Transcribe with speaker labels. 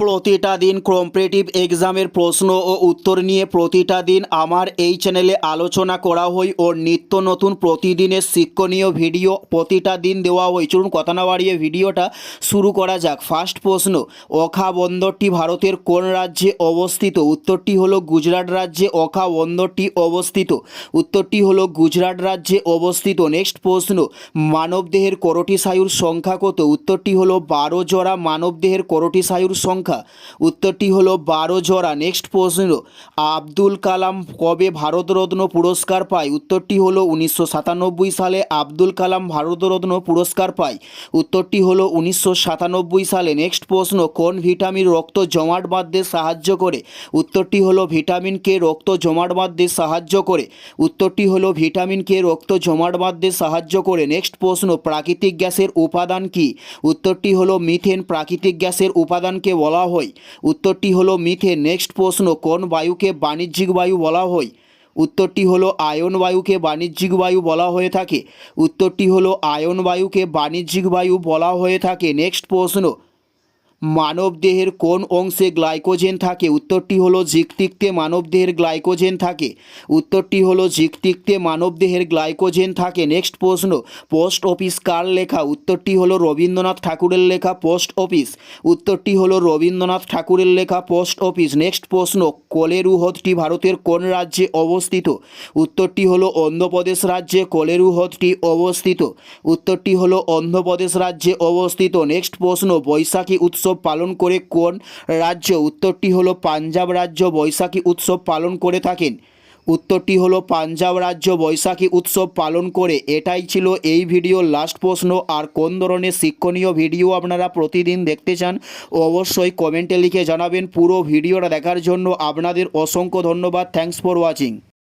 Speaker 1: প্রতিটা দিন কম্পিটিটিভ এক্সামের প্রশ্ন ও উত্তর নিয়ে প্রতিটা দিন আমার এই চ্যানেলে আলোচনা করা হয় ও নিত্য নতুন প্রতিদিনের শিক্ষণীয় ভিডিও প্রতিটা দিন দেওয়া হয় চলুন কথা না বাড়িয়ে ভিডিওটা শুরু করা যাক। ফার্স্ট প্রশ্ন, অখা বন্দরটি ভারতের কোন রাজ্যে অবস্থিত? উত্তরটি হলো গুজরাট রাজ্যে অখা বন্দরটি অবস্থিত। উত্তরটি হলো গুজরাট রাজ্যে অবস্থিত। নেক্সট প্রশ্ন, মানবদেহের করোটি সায়ুর সংখ্যা কত? উত্তরটি হলো বারো জোড়া মানবদেহের করোটি সায়ুর সংখ্যা উত্তরটি হলো বারো জোড়া। নেক্সট প্রশ্ন, আব্দুল কালাম কবে ভারতরত্ন পুরস্কার পায়? উত্তরটি হলো উনিশশো সাতানব্বই সালে আব্দুল কালাম ভারতরত্ন পুরস্কার পায়। উত্তরটি হলো উনিশশো সাতানব্বই সালে। নেক্সট প্রশ্ন, কোন ভিটামিন রক্ত জমাট বাঁধতে সাহায্য করে? উত্তরটি হলো ভিটামিন কে রক্ত জমাট বাঁধতে সাহায্য করে। উত্তরটি হলো ভিটামিন কে রক্ত জমাট বাঁধতে সাহায্য করে। নেক্সট প্রশ্ন, প্রাকৃতিক গ্যাসের উপাদান কি? উত্তরটি হলো মিথেন প্রাকৃতিক গ্যাসের উপাদানকে বলা হয়। উত্তরটি হলো মিথে নেক্সট প্রশ্ন, কোন বায়ুকে বাণিজ্যিক বায়ু বলা হয়? উত্তরটি হলো আয়ন বায়ুকে বাণিজ্যিক বায়ু বলা হয়ে থাকে। উত্তরটি হলো আয়ন বায়ুকে বাণিজ্যিক বায়ু বলা হয়ে থাকে। নেক্সট প্রশ্ন মানবদেহের কোন অংশে গ্লাইকোজেন থাকে? উত্তরটি হলো জিকটিকতে মানবদেহের গ্লাইকোজেন থাকে। উত্তরটি হলো জিকটিকতে মানবদেহের গ্লাইকোজেন থাকে। নেক্সট প্রশ্ন, পোস্ট অফিস কার লেখা? উত্তরটি হলো রবীন্দ্রনাথ ঠাকুরের লেখা পোস্ট অফিস। উত্তরটি হলো রবীন্দ্রনাথ ঠাকুরের লেখা পোস্ট অফিস। নেক্সট প্রশ্ন কোলেরু হ্রদটি ভারতের কোন রাজ্যে অবস্থিত? উত্তরটি হলো অন্ধ্রপ্রদেশ রাজ্যে কোলেরু হ্রদটি অবস্থিত। উত্তরটি হলো অন্ধ্রপ্রদেশ রাজ্যে অবস্থিত। নেক্সট প্রশ্ন, বৈশাখী উৎসব পালন করে কোন রাজ্য? উত্তরটি হলো পাঞ্জাব রাজ্য, বৈশাখী উৎসব পালন করে থাকেন। উত্তরটি হলো পাঞ্জাব রাজ্য, বৈশাখী উৎসব পালন করে। এটাই ছিল এই ভিডিওর লাস্ট প্রশ্ন, আর কোন ধরনের শিক্ষণীয় ভিডিও আপনারা প্রতিদিন দেখতে চান, অবশ্যই কমেন্টে লিখে জানাবেন। পুরো ভিডিওটা দেখার জন্য আপনাদের অসংখ্য ধন্যবাদ। Thanks for watching